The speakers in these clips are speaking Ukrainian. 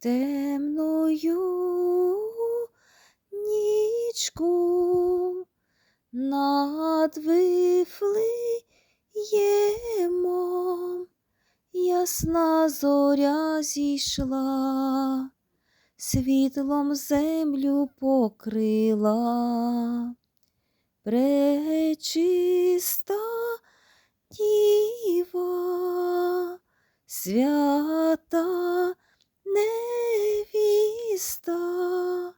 темною нічку над Вифлеємом ясна зоря зійшла, світлом землю покрила. Пречиста діва, свята невіста,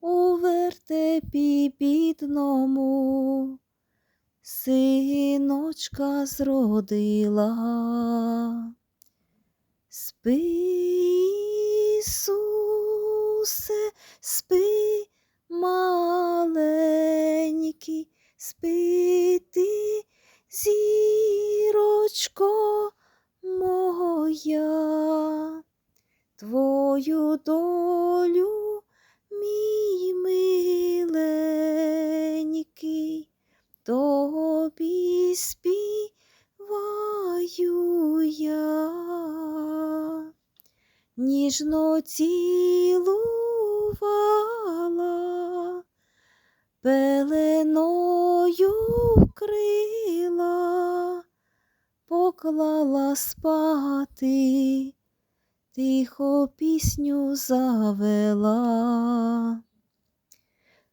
у вертепі бідному синочка зродила. Спи, Ісусе, спи, маленький, спи ти, зірочко моя, твою долю, мій миленький, тобі співаю я. Ніжно цілувала, пеленою вкрила, поклала спати, тихо пісню завела.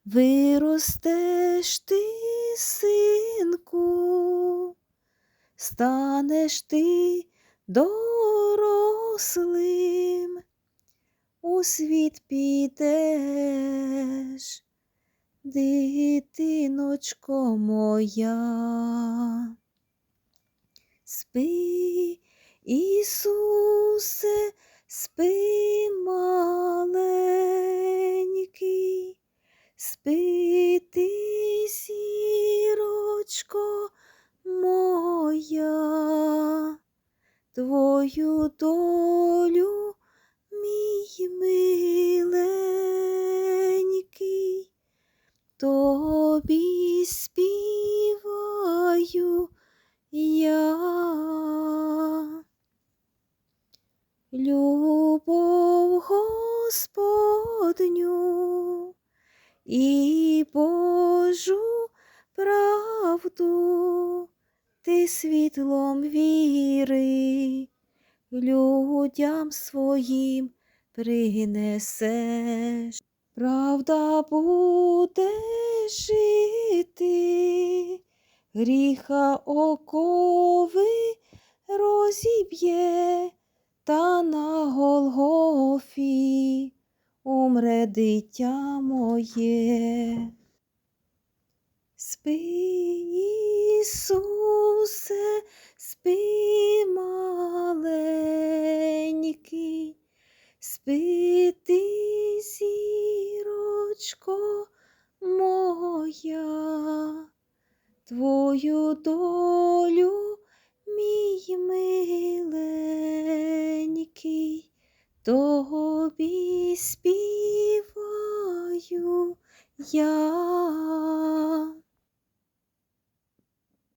Виростеш ти, синку, станеш ти дорослим, у світ підеш, дитиночко моя. Спи, Ісусе, спи, маленький, спи ти, зірочко моя, твою долю, мій миленький, тобі співаю Господню і Божу правду ти світлом віри людям своїм принесеш. Правда буде жити, гріха окови розіб'є, та на Голгофі. Умре дитя моє. Спи, Ісусе, спи, маленький, спи ти, зірочко моя, твою долю, тобі співаю я.